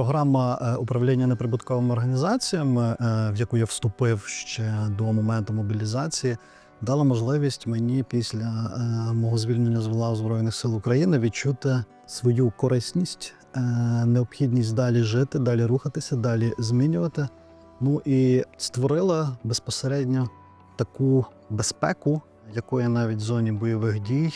Програма е, управління неприбутковими організаціями, е, в яку я вступив ще до моменту мобілізації, дала можливість мені після е, мого звільнення з лав Збройних сил України відчути свою корисність, необхідність далі жити, далі рухатися, далі змінювати. Ну і створила безпосередньо таку безпеку, якої навіть в зоні бойових дій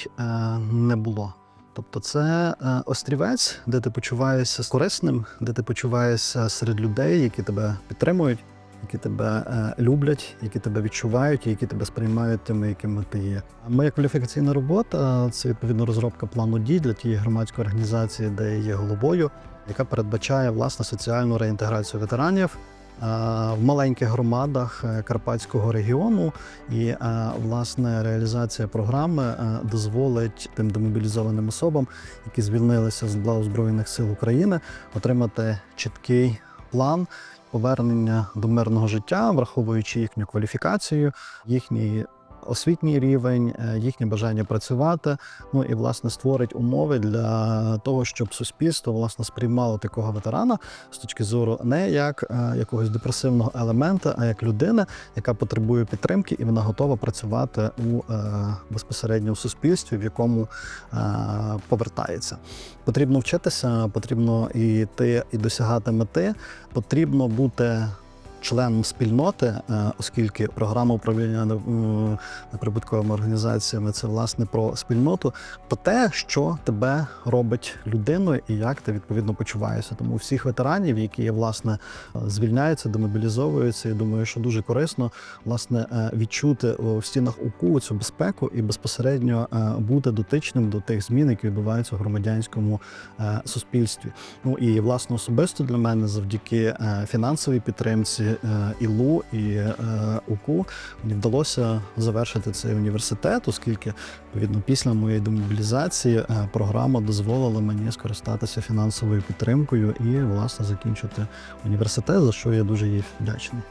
не було. Тобто, це е, острівець, де ти почуваєшся корисним, де ти почуваєшся серед людей, які тебе підтримують, які тебе е, люблять, які тебе відчувають, які тебе сприймають тими, якими ти є. Моя кваліфікаційна робота це відповідно розробка плану дій для тієї громадської організації, де я є головою, яка передбачає власне соціальну реінтеграцію ветеранів. Е, В маленьких громадах е, Карпатського регіону. І е, власне реалізація програми дозволить тим демобілізованим особам, які звільнилися з лав Збройних сил України, отримати чіткий план повернення до мирного життя, враховуючи їхню кваліфікацію, їхній освітній рівень, е, їхнє бажання працювати. Ну і власне створить умови для того, щоб суспільство власне сприймало такого ветерана з точки зору не як е, якогось депресивного елемента, а як людина, яка потребує підтримки, і вона готова працювати у е, безпосередньо у суспільстві, в якому повертається. Потрібно вчитися, потрібно і йти і досягати мети. Потрібно бути членом спільноти, е, оскільки програма управління м, неприбутковими організаціями це власне про спільноту, про те, що тебе робить людиною і як ти відповідно почуваєшся. Тому всіх ветеранів, які власне е, звільняються, демобілізовуються, я думаю, що дуже корисно власне е, відчути у стінах УКУ цю безпеку і безпосередньо е, бути дотичним до тих змін, які відбуваються в громадянському е, суспільстві. Ну і власне особисто для мене завдяки е, фінансовій підтримці е, ІЛУ і е, УКУ мені вдалося завершити цей університет, оскільки відповідно після моєї демобілізації е, програма дозволила мені скористатися фінансовою підтримкою і власне закінчити університет, за що я дуже їй вдячний.